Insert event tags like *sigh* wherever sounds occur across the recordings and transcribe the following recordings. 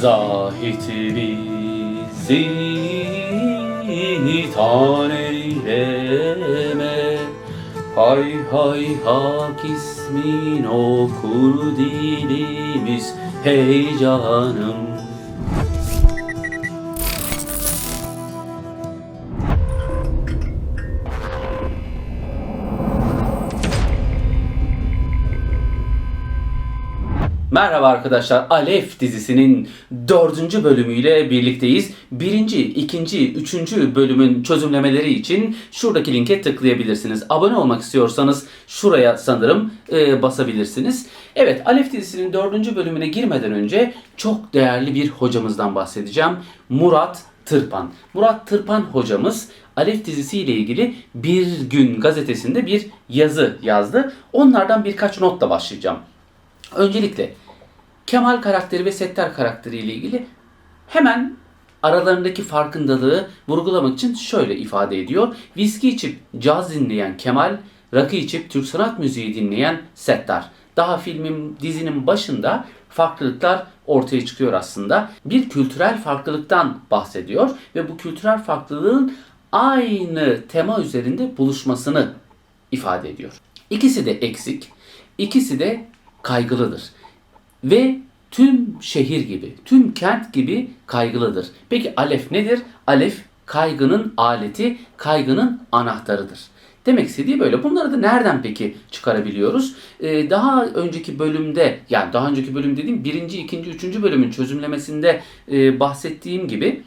Zahit bizi taneyleme Hay hay hak ismin okur dilimiz. Hey canım Merhaba arkadaşlar. Alef dizisinin dördüncü bölümüyle birlikteyiz. Birinci, ikinci, üçüncü bölümün çözümlemeleri için şuradaki linke tıklayabilirsiniz. Abone olmak istiyorsanız şuraya sanırım e, basabilirsiniz. Evet, Alef dizisinin dördüncü bölümüne girmeden önce çok değerli bir hocamızdan bahsedeceğim. Murat Tırpan. Murat Tırpan hocamız Alef dizisiyle ilgili Bir Gün gazetesinde bir yazı yazdı. Onlardan birkaç notla başlayacağım. Öncelikle Kemal karakteri ve Settar karakteri ile ilgili hemen aralarındaki farkındalığı vurgulamak için şöyle ifade ediyor. Viski içip caz dinleyen Kemal, rakı içip Türk sanat müziği dinleyen Settar. Daha filmin, dizinin başında farklılıklar ortaya çıkıyor aslında. Bir kültürel farklılıktan bahsediyor ve bu kültürel farklılığın aynı tema üzerinde buluşmasını ifade ediyor. İkisi de eksik, ikisi de kaygılıdır. Ve tüm şehir gibi, tüm kent gibi kaygılıdır. Peki alef nedir? Alef kaygının aleti, kaygının anahtarıdır. Demek istediği böyle. Bunları da nereden peki çıkarabiliyoruz? Ee, daha önceki bölümde, yani daha önceki bölüm dediğim birinci, ikinci, üçüncü bölümün çözümlemesinde e, bahsettiğim gibi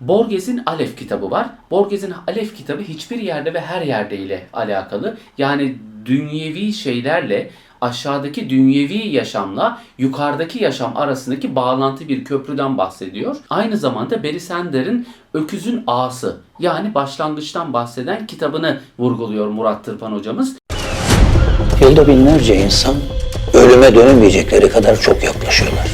Borges'in Alef kitabı var. Borges'in Alef kitabı hiçbir yerde ve her yerde ile alakalı. Yani dünyevi şeylerle aşağıdaki dünyevi yaşamla yukarıdaki yaşam arasındaki bağlantı bir köprüden bahsediyor. Aynı zamanda Barry Sander'in Öküzün Ağası yani başlangıçtan bahseden kitabını vurguluyor Murat Tırpan hocamız. Yılda binlerce insan ölüme dönemeyecekleri kadar çok yaklaşıyorlar.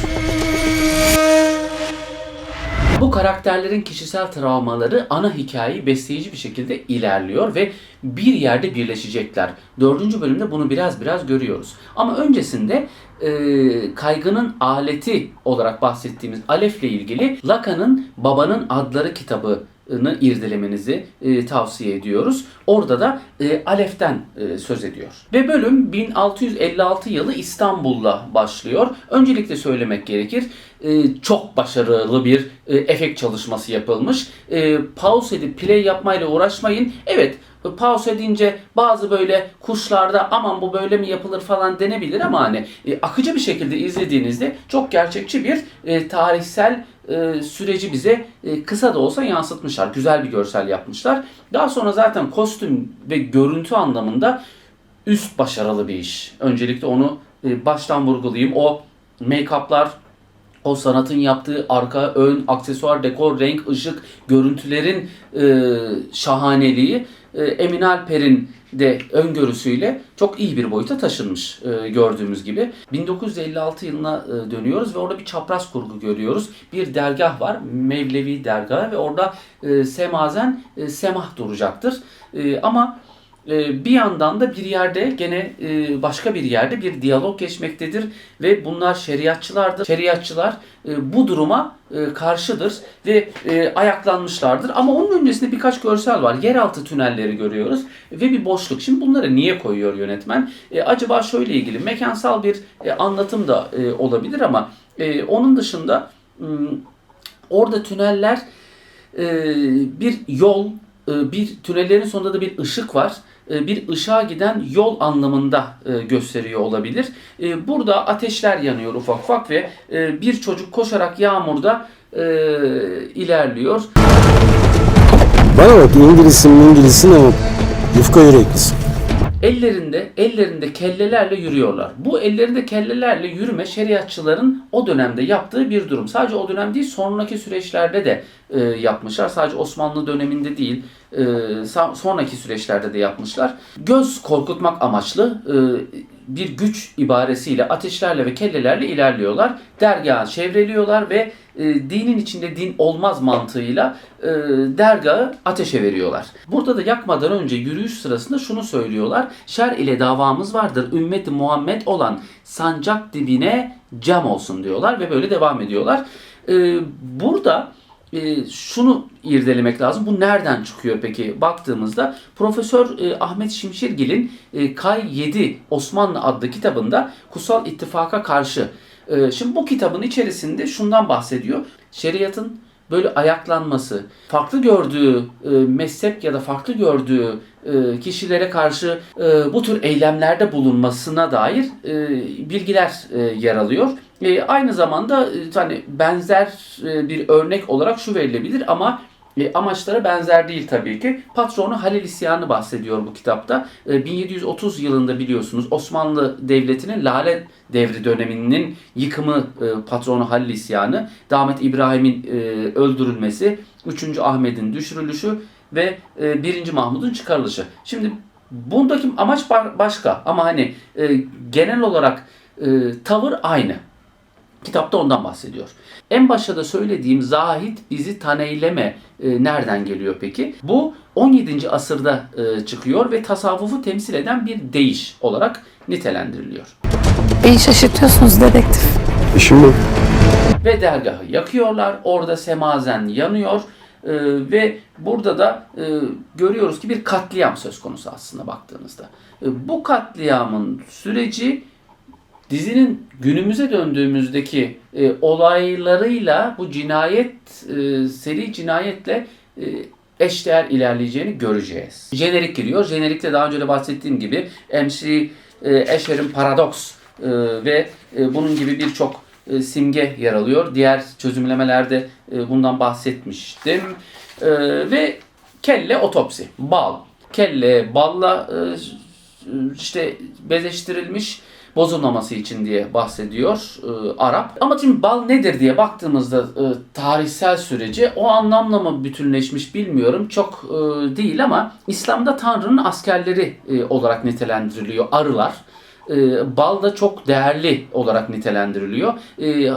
Bu karakterlerin kişisel travmaları ana hikayeyi besleyici bir şekilde ilerliyor ve bir yerde birleşecekler. Dördüncü bölümde bunu biraz biraz görüyoruz. Ama öncesinde e, kaygının aleti olarak bahsettiğimiz Alef'le ilgili Lacan'ın Babanın Adları kitabı irdelemenizi e, tavsiye ediyoruz. Orada da e, Alef'ten e, söz ediyor. Ve bölüm 1656 yılı İstanbul'la başlıyor. Öncelikle söylemek gerekir. E, çok başarılı bir e, efekt çalışması yapılmış. E, pause edip play yapmayla uğraşmayın. Evet pause edince bazı böyle kuşlarda aman bu böyle mi yapılır falan denebilir ama hani e, akıcı bir şekilde izlediğinizde çok gerçekçi bir e, tarihsel e, süreci bize e, kısa da olsa yansıtmışlar. Güzel bir görsel yapmışlar. Daha sonra zaten kostüm ve görüntü anlamında üst başarılı bir iş. Öncelikle onu e, baştan vurgulayayım. O make-up'lar, o sanatın yaptığı arka, ön, aksesuar, dekor, renk, ışık, görüntülerin şahaneliği Emin Alper'in de öngörüsüyle çok iyi bir boyuta taşınmış e, gördüğümüz gibi. 1956 yılına e, dönüyoruz ve orada bir çapraz kurgu görüyoruz. Bir dergah var, Mevlevi dergahı ve orada e, semazen e, semah duracaktır. E, ama e, bir yandan da bir yerde gene e, başka bir yerde bir diyalog geçmektedir ve bunlar şeriatçılardır. Şeriatçılar e, bu duruma karşıdır ve ayaklanmışlardır. Ama onun öncesinde birkaç görsel var. Yeraltı tünelleri görüyoruz ve bir boşluk. Şimdi bunları niye koyuyor yönetmen? Acaba şöyle ilgili mekansal bir anlatım da olabilir ama onun dışında orada tüneller bir yol, bir tünellerin sonunda da bir ışık var e, bir ışığa giden yol anlamında e, gösteriyor olabilir. E, burada ateşler yanıyor ufak ufak ve bir çocuk koşarak yağmurda ilerliyor. Bana bak İngilizsin İngilizsin ama yufka yüreklisin. Ellerinde ellerinde kellelerle yürüyorlar. Bu ellerinde kellelerle yürüme şeriatçıların o dönemde yaptığı bir durum. Sadece o dönem değil sonraki süreçlerde de e, yapmışlar. Sadece Osmanlı döneminde değil e, sonraki süreçlerde de yapmışlar. Göz korkutmak amaçlı e, bir güç ibaresiyle ateşlerle ve kellelerle ilerliyorlar. Dergahı çevreliyorlar ve e, dinin içinde din olmaz mantığıyla e, dergahı ateşe veriyorlar. Burada da yakmadan önce yürüyüş sırasında şunu söylüyorlar. Şer ile davamız vardır. Ümmeti Muhammed olan sancak dibine cam olsun diyorlar ve böyle devam ediyorlar. Ee, burada e, şunu irdelemek lazım. Bu nereden çıkıyor peki? Baktığımızda Profesör e, Ahmet Şimşirgil'in e, Kay 7 Osmanlı adlı kitabında Kutsal İttifak'a karşı. E, şimdi bu kitabın içerisinde şundan bahsediyor. Şeriatın böyle ayaklanması, farklı gördüğü e, mezhep ya da farklı gördüğü e, kişilere karşı e, bu tür eylemlerde bulunmasına dair e, bilgiler e, yer alıyor. E, aynı zamanda e, hani benzer e, bir örnek olarak şu verilebilir ama e, amaçlara benzer değil tabii ki. Patronu Halil İsyanı bahsediyor bu kitapta. E, 1730 yılında biliyorsunuz Osmanlı Devleti'nin Lale Devri döneminin yıkımı e, patronu Halil İsyanı, Damet İbrahim'in e, öldürülmesi, 3. Ahmet'in düşürülüşü ve e, 1. Mahmud'un çıkarılışı. Şimdi bundaki amaç ba- başka ama hani e, genel olarak e, tavır aynı. Kitapta ondan bahsediyor. En başta da söylediğim zahit bizi taneyleme e, nereden geliyor peki? Bu 17. asırda e, çıkıyor ve tasavvufu temsil eden bir deyiş olarak nitelendiriliyor. Beni şaşırtıyorsunuz dedektif. İşim bu. Ve dergahı yakıyorlar. Orada semazen yanıyor. E, ve burada da e, görüyoruz ki bir katliam söz konusu aslında baktığınızda. E, bu katliamın süreci dizinin günümüze döndüğümüzdeki e, olaylarıyla bu cinayet e, seri cinayetle e, eşdeğer ilerleyeceğini göreceğiz. Jenerik giriyor. Jenerikte daha önce de bahsettiğim gibi MC e, Escher'in Paradox e, ve e, bunun gibi birçok e, simge yer alıyor. Diğer çözümlemelerde e, bundan bahsetmiştim. E, ve kelle otopsi. Bal. Kelle balla e, işte bezeştirilmiş bozulmaması için diye bahsediyor e, Arap. Ama şimdi bal nedir diye baktığımızda e, tarihsel süreci o anlamla mı bütünleşmiş bilmiyorum. Çok e, değil ama İslam'da Tanrı'nın askerleri e, olarak nitelendiriliyor arılar. E, bal da çok değerli olarak nitelendiriliyor. E,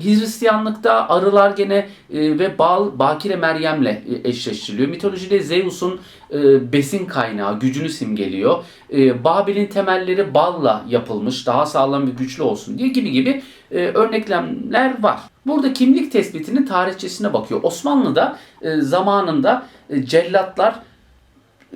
Hristiyanlıkta arılar gene e, ve bal Bakire Meryem'le e, eşleştiriliyor. Mitolojide Zeus'un e, besin kaynağı, gücünü simgeliyor. E, Babil'in temelleri balla yapılmış, daha sağlam ve güçlü olsun diye gibi gibi e, örneklemler var. Burada kimlik tespitinin tarihçesine bakıyor. Osmanlı'da e, zamanında e, cellatlar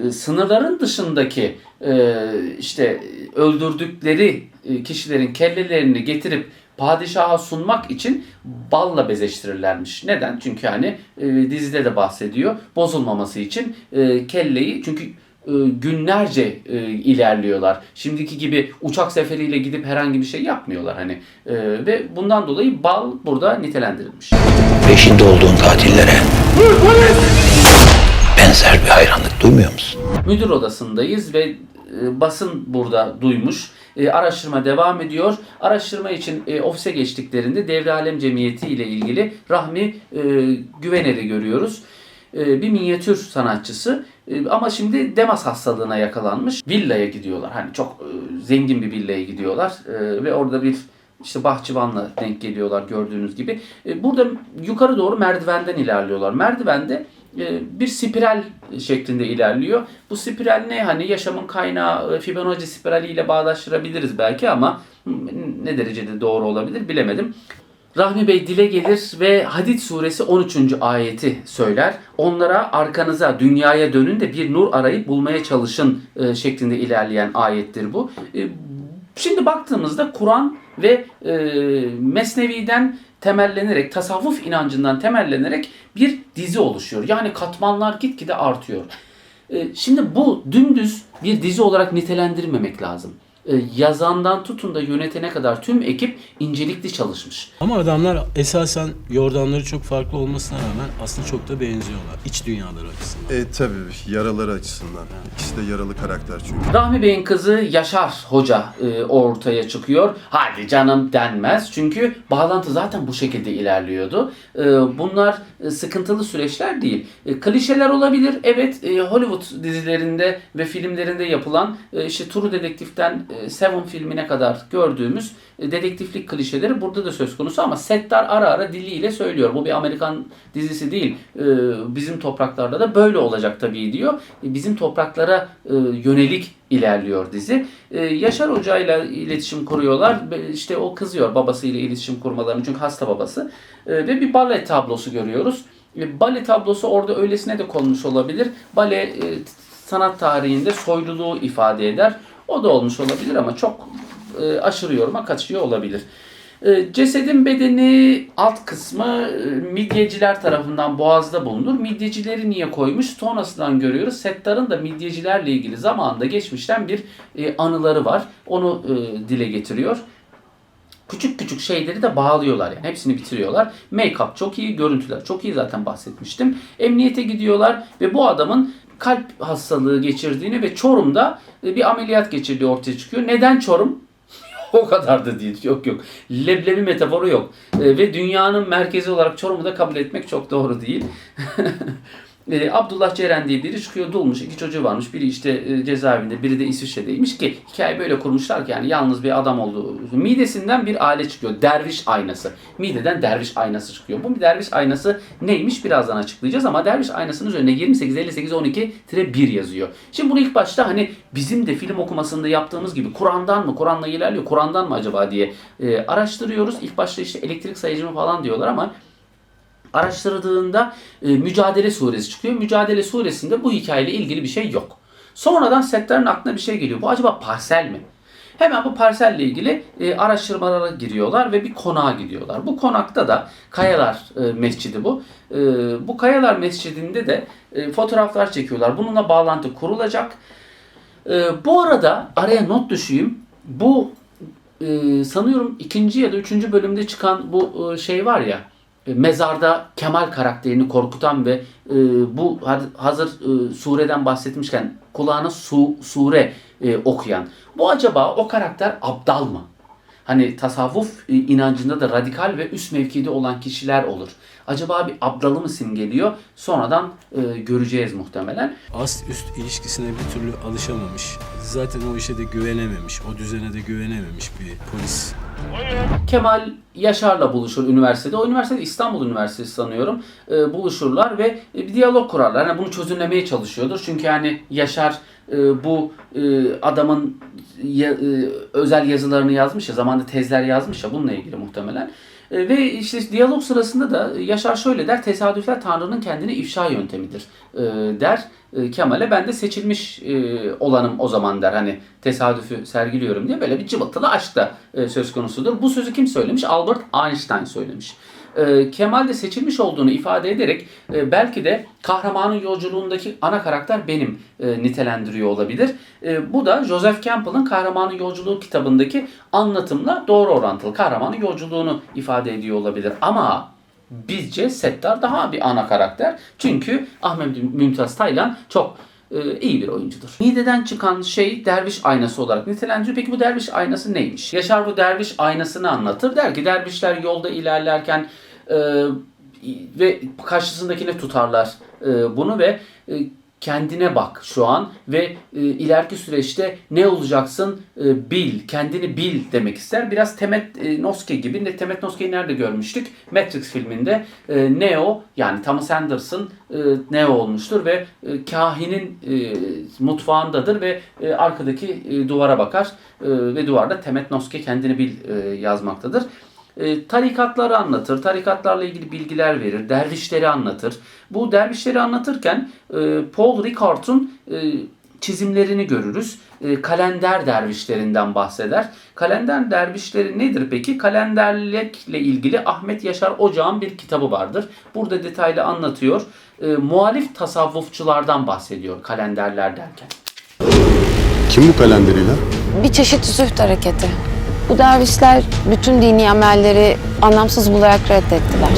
e, sınırların dışındaki e, işte öldürdükleri e, kişilerin kellelerini getirip padişaha sunmak için balla bezeştirirlermiş. Neden? Çünkü hani e, dizide de bahsediyor. Bozulmaması için e, kelleyi çünkü e, günlerce e, ilerliyorlar. Şimdiki gibi uçak seferiyle gidip herhangi bir şey yapmıyorlar hani. E, ve bundan dolayı bal burada nitelendirilmiş. Peşinde olduğun katillere benzer bir hayranlık duymuyor musun? müdür odasındayız ve basın burada duymuş. E, araştırma devam ediyor. Araştırma için e, ofise geçtiklerinde Devre Alem Cemiyeti ile ilgili Rahmi e, Güvener'i görüyoruz. E, bir minyatür sanatçısı E, ama şimdi Demas hastalığına yakalanmış. Villaya gidiyorlar. Hani çok e, zengin bir villaya gidiyorlar E, ve orada bir işte bahçıvanla denk geliyorlar gördüğünüz gibi. E, Burada yukarı doğru merdivenden ilerliyorlar. Merdivende e, bir spiral şeklinde ilerliyor. Bu spiral ne? Hani yaşamın kaynağı e, Fibonacci spirali ile bağdaştırabiliriz belki ama ne derecede doğru olabilir bilemedim. Rahmi Bey dile gelir ve Hadid suresi 13. ayeti söyler. Onlara arkanıza, dünyaya dönün de bir nur arayıp bulmaya çalışın e, şeklinde ilerleyen ayettir bu. E, Şimdi baktığımızda Kur'an ve e, Mesnevi'den temellenerek, tasavvuf inancından temellenerek bir dizi oluşuyor. Yani katmanlar gitgide artıyor. E, şimdi bu dümdüz bir dizi olarak nitelendirmemek lazım. E, yazandan tutun da yönetene kadar tüm ekip incelikli çalışmış. Ama adamlar esasen yordamları çok farklı olmasına rağmen aslında çok da benziyorlar. İç dünyaları açısından. E tabii yaraları açısından. İkisi de yaralı karakter çünkü. Rahmi Bey'in kızı Yaşar Hoca e, ortaya çıkıyor. Hadi canım denmez. Çünkü bağlantı zaten bu şekilde ilerliyordu. E, bunlar e, sıkıntılı süreçler değil. E, klişeler olabilir. Evet e, Hollywood dizilerinde ve filmlerinde yapılan e, işte True Dedektif'ten e, Seven filmine kadar gördüğümüz e, dedektiflik klişeleri burada da söz konusu ama Settar ara ara diliyle söylüyor. Bu bir Amerikan dizisi değil. E, bizim topraklarda da böyle olacak tabii diyor. E, bizim topraklara e, yönelik ilerliyor dizi. Yaşar Hoca ile iletişim kuruyorlar. İşte o kızıyor babasıyla iletişim kurmalarını çünkü hasta babası. Ve bir bale tablosu görüyoruz. E, Bale tablosu orada öylesine de konmuş olabilir. Bale e, sanat tarihinde soyluluğu ifade eder. O da olmuş olabilir ama çok e, aşırı yoruma kaçıyor olabilir. E, Cesedin bedeni alt kısmı e, midyeciler tarafından boğazda bulunur. Midyecileri niye koymuş? Sonrasından görüyoruz. Settar'ın da midyecilerle ilgili zamanında geçmişten bir e, anıları var. Onu e, dile getiriyor. Küçük küçük şeyleri de bağlıyorlar yani. Hepsini bitiriyorlar. Make-up çok iyi, görüntüler çok iyi zaten bahsetmiştim. Emniyete gidiyorlar ve bu adamın kalp hastalığı geçirdiğini ve Çorum'da e, bir ameliyat geçirdiği ortaya çıkıyor. Neden Çorum? *laughs* o kadar da değil. Yok yok. Leblebi metaforu yok. E, ve dünyanın merkezi olarak Çorum'u da kabul etmek çok doğru değil. *laughs* E, Abdullah Ceren diye biri çıkıyor dulmuş. iki çocuğu varmış. Biri işte e, cezaevinde, biri de İsviçre'deymiş ki hikaye böyle kurmuşlar ki yani yalnız bir adam olduğu. Midesinden bir alet çıkıyor. Derviş aynası. Mideden derviş aynası çıkıyor. Bu bir derviş aynası neymiş birazdan açıklayacağız ama derviş aynasının üzerine 28 58 12 1 yazıyor. Şimdi bunu ilk başta hani bizim de film okumasında yaptığımız gibi Kur'an'dan mı? Kur'an'la ilerliyor. Kur'an'dan mı acaba diye e, araştırıyoruz. İlk başta işte elektrik sayıcı mı falan diyorlar ama araştırdığında e, Mücadele Suresi çıkıyor. Mücadele Suresinde bu hikayeyle ilgili bir şey yok. Sonradan Settar'ın aklına bir şey geliyor. Bu acaba parsel mi? Hemen bu parselle ilgili e, araştırmalara giriyorlar ve bir konağa gidiyorlar. Bu konakta da Kayalar e, Mescidi bu. E, bu Kayalar Mescidi'nde de e, fotoğraflar çekiyorlar. Bununla bağlantı kurulacak. E, bu arada araya not düşeyim. Bu e, sanıyorum ikinci ya da üçüncü bölümde çıkan bu e, şey var ya mezarda Kemal karakterini korkutan ve e, bu hazır e, sureden bahsetmişken kulağına su, sure e, okuyan. Bu acaba o karakter abdal mı? Hani tasavvuf e, inancında da radikal ve üst mevkide olan kişiler olur. Acaba bir abdalı mı simgeliyor? Sonradan e, göreceğiz muhtemelen. Ast üst ilişkisine bir türlü alışamamış. Zaten o işe de güvenememiş, o düzene de güvenememiş bir polis. Kemal Yaşar'la buluşur üniversitede. O üniversite İstanbul Üniversitesi sanıyorum. E, buluşurlar ve bir diyalog kurarlar. Yani bunu çözümlemeye çalışıyordur. Çünkü hani Yaşar e, bu e, adamın ya- e, özel yazılarını yazmış ya, zamanında tezler yazmış ya bununla ilgili muhtemelen. E, ve işte diyalog sırasında da Yaşar şöyle der, tesadüfler Tanrı'nın kendini ifşa yöntemidir e, der e, Kemal'e. Ben de seçilmiş e, olanım o zaman der. Hani tesadüfü sergiliyorum diye böyle bir cıvıltılı aşk da e, söz konusudur. Bu sözü kim söylemiş? Albert Einstein söylemiş. E, Kemal de seçilmiş olduğunu ifade ederek e, belki de kahramanın yolculuğundaki ana karakter benim e, nitelendiriyor olabilir. Bu da Joseph Campbell'ın Kahramanın Yolculuğu kitabındaki anlatımla doğru orantılı. Kahramanın yolculuğunu ifade ediyor olabilir. Ama bizce Settar daha bir ana karakter. Çünkü Ahmet Mümtaz Taylan çok iyi bir oyuncudur. Mideden çıkan şey derviş aynası olarak nitelendiriyor. Peki bu derviş aynası neymiş? Yaşar bu derviş aynasını anlatır. Der ki dervişler yolda ilerlerken e, ve karşısındakine tutarlar e, bunu ve e, kendine bak şu an ve e, ileriki süreçte ne olacaksın e, bil, kendini bil demek ister. Biraz Temet e, Noske gibi. Ne Temet Noske'yi nerede görmüştük? Matrix filminde e, Neo yani Thomas Anderson e, Neo olmuştur ve e, kahinin e, mutfağındadır ve e, arkadaki e, duvara bakar e, ve duvarda Temet Noske kendini bil e, yazmaktadır. E, tarikatları anlatır, tarikatlarla ilgili bilgiler verir, dervişleri anlatır. Bu dervişleri anlatırken e, Paul Ricard'un e, çizimlerini görürüz. E, kalender dervişlerinden bahseder. Kalender dervişleri nedir peki? Kalenderlikle ilgili Ahmet Yaşar Ocağ'ın bir kitabı vardır. Burada detaylı anlatıyor. E, muhalif tasavvufçulardan bahsediyor kalenderler derken. Kim bu kalenderiyle? Bir çeşit züht hareketi. Bu dervişler bütün dini amelleri anlamsız bularak reddettiler.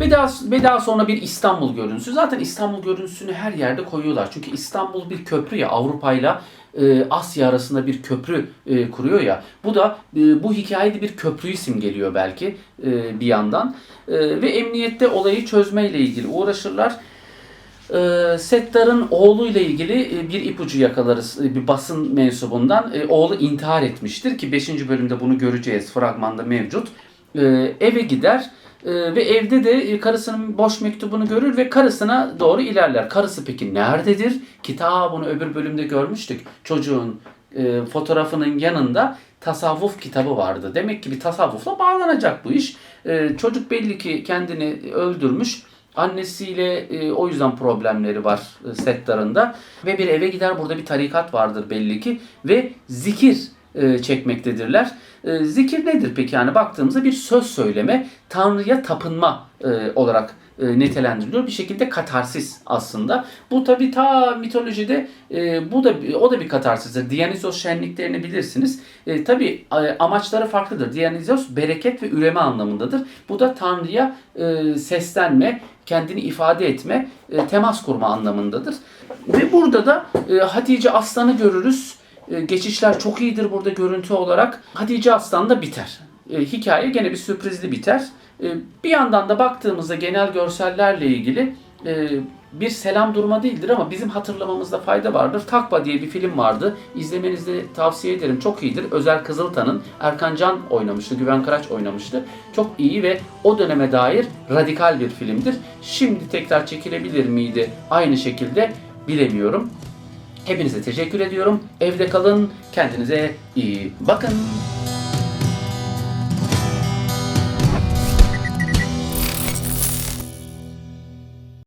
Ve daha, ve daha sonra bir İstanbul görüntüsü. Zaten İstanbul görüntüsünü her yerde koyuyorlar. Çünkü İstanbul bir köprü ya Avrupa'yla e, Asya arasında bir köprü e, kuruyor ya. Bu da e, bu hikayede bir köprüyü simgeliyor belki bir yandan. Ve emniyette olayı çözmeyle ilgili uğraşırlar. E, Settar'ın oğluyla ilgili e, bir ipucu yakalarız e, bir basın mensubundan. E, oğlu intihar etmiştir ki 5. bölümde bunu göreceğiz. Fragmanda mevcut. E, eve gider Ee, ve evde de e, karısının boş mektubunu görür ve karısına doğru ilerler. Karısı peki nerededir? Ki ta bunu öbür bölümde görmüştük. Çocuğun e, fotoğrafının yanında tasavvuf kitabı vardı. Demek ki bir tasavvufla bağlanacak bu iş. E, çocuk belli ki kendini öldürmüş. Annesiyle e, o yüzden problemleri var e, setlarında. Ve bir eve gider burada bir tarikat vardır belli ki. Ve zikir e, çekmektedirler. E, zikir nedir peki? Yani baktığımızda bir söz söyleme, Tanrı'ya tapınma e, olarak e, nitelendiriliyor. Bir şekilde katarsis aslında. Bu tabi ta mitolojide e, bu da o da bir katarsistir. Dionysos şenliklerini bilirsiniz. E, tabi amaçları farklıdır. Dionysos bereket ve üreme anlamındadır. Bu da Tanrı'ya e, seslenme, kendini ifade etme, e, temas kurma anlamındadır. Ve burada da e, Hatice Aslan'ı görürüz. E, geçişler çok iyidir burada görüntü olarak. Hatice Aslan da biter. E, hikaye gene bir sürprizli biter. E, bir yandan da baktığımızda genel görsellerle ilgili e, bir selam durma değildir ama bizim hatırlamamızda fayda vardır. Takva diye bir film vardı. İzlemenizi tavsiye ederim. Çok iyidir. Özel Kızıltan'ın Erkan Can oynamıştı. Güven Karaç oynamıştı. Çok iyi ve o döneme dair radikal bir filmdir. Şimdi tekrar çekilebilir miydi aynı şekilde bilemiyorum. Hepinize teşekkür ediyorum. Evde kalın. Kendinize iyi bakın.